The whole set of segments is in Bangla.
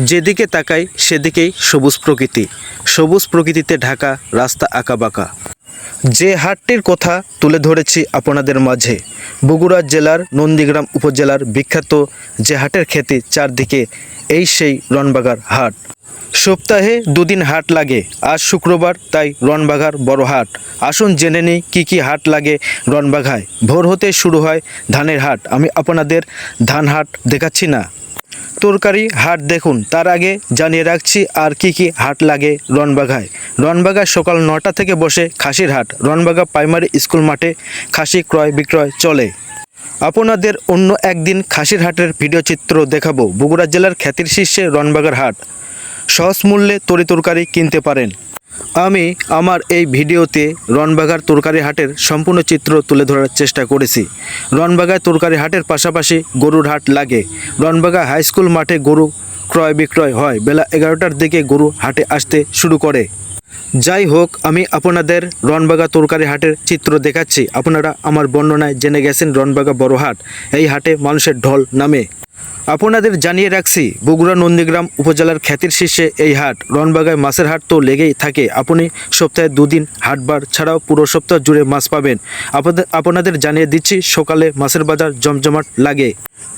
যেদিকে তাকাই, সেদিকেই সবুজ প্রকৃতি। সবুজ প্রকৃতিতে ঢাকা, রাস্তা আঁকাবাঁকা। যে হাটটির কথা তুলে ধরেছি আপনাদের মাঝে, বগুড়া জেলার নন্দীগ্রাম উপজেলার বিখ্যাত যে হাটের খ্যাতি চারদিকে এই সেই রনবাগার হাট। সপ্তাহে দুদিন হাট লাগে, আজ শুক্রবার, তাই রনবাঘার বড় হাট। আসুন জেনে নিই কী কী হাট লাগে রনবাঘায় ভোর হতে শুরু হয় ধানের হাট। আমি আপনাদের ধান হাট দেখাচ্ছি না। তরকারি হাট দেখুন, তার আগে জানিয়ে রাখছি আর কি কি হাট লাগে রনবাঘায় রনবাগায় সকাল নটা থেকে বসে খাসির হাট রনবাগা প্রাইমারি স্কুল মাঠে খাসি ক্রয় বিক্রয় চলে। আপনাদের অন্য একদিন খাসির হাটের ভিডিও চিত্র দেখাবো, বগুড়া জেলার খ্যাতির শীর্ষে রনবাগার হাট। সহজ মূল্যে তরি তরকারি কিনতে পারেন। আমি আমার এই ভিডিওতে রনবাগার তরকারি হাটের সম্পূর্ণ চিত্র তুলে ধরার চেষ্টা করেছি। রনবাগায় তরকারি হাটের পাশাপাশি গরুর হাট লাগে। রনবাগা হাই স্কুল মাঠে গরু ক্রয় বিক্রয় হয়। বেলা এগারোটার দিকে গরু হাটে আসতে শুরু করে। যাই হোক, আমি আপনাদের রনবাগা তরকারি হাটের চিত্র দেখাচ্ছি। আপনারা আমার বর্ণনায় জেনে গেছেন রনবাগা বড় হাট। এই হাটে মানুষের ঢল নামে। আপনাদের জানিয়ে রাখছি, বগুড়া নন্দীগ্রাম উপজেলার খ্যাতির শীর্ষে এই হাট। রনবাগায় মাছের হাট তো লেগেই থাকে। আপনি সপ্তাহে দুদিন হাটবার ছাড়াও পুরো সপ্তাহ জুড়ে মাছ পাবেন। আপনাদের আপনাদের জানিয়ে দিচ্ছি, সকালে মাছের বাজার জমজমাট লাগে।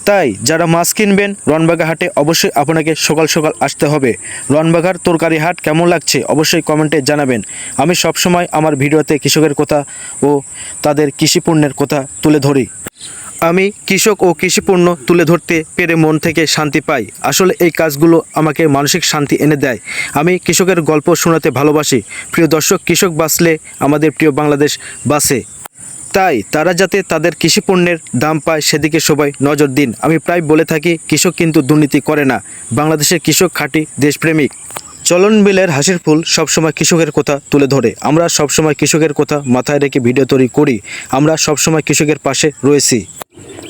তাই যারা মাছ কিনবেন রনবাগা হাটে অবশ্যই আপনাকে সকাল সকাল আসতে হবে। রনবাগার তরকারি হাট কেমন লাগছে অবশ্যই কমেন্টে জানাবেন। আমি সবসময় আমার ভিডিওতে কৃষকের কথা ও তাদের কৃষিপণ্যের কথা তুলে ধরি। আমি কৃষক ও কৃষিপণ্য তুলে ধরতে পেরে মন থেকে শান্তি পাই। আসলে এই কাজগুলো আমাকে মানসিক শান্তি এনে দেয়। আমি কৃষকের গল্প শোনাতে ভালোবাসি। প্রিয় দর্শক, কৃষক বাঁচলে আমাদের প্রিয় বাংলাদেশ বাঁচে। তাই তারা যাতে তাদের কৃষিপণ্যের দাম পায়, সেদিকে সবাই নজর দিন। আমি প্রায় বলে থাকি, কৃষক কিন্তু দুর্নীতি করে না। বাংলাদেশের কৃষক খাঁটি দেশপ্রেমিক। চলন বিলের হাসির ফুল সবসময় কৃষকের কথা তুলে ধরে? আমরা সবসময় কৃষকের কথা মাথায় রেখে ভিডিও তৈরি করি? আমরা সবসময় কৃষকের পাশে রয়েছি।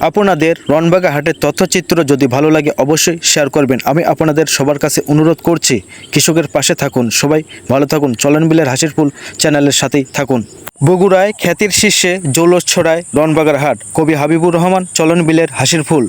আপনাদের রনবাগা হাটের তথ্যচিত্র যদি ভালো লাগে অবশ্যই শেয়ার করবেন। আমি আপনাদের সবার কাছে অনুরোধ করছি, কৃষকের পাশে থাকুন। সবাই ভালো থাকুন। চলন বিলের হাসির ফুল চ্যানেলের সাথেই থাকুন। বগুড়ায় খ্যাতির শীর্ষে জৌলস ছড়ায় রনবাগার হাট। কবি হাবিবুর রহমান, চলন বিলের হাসির ফুল।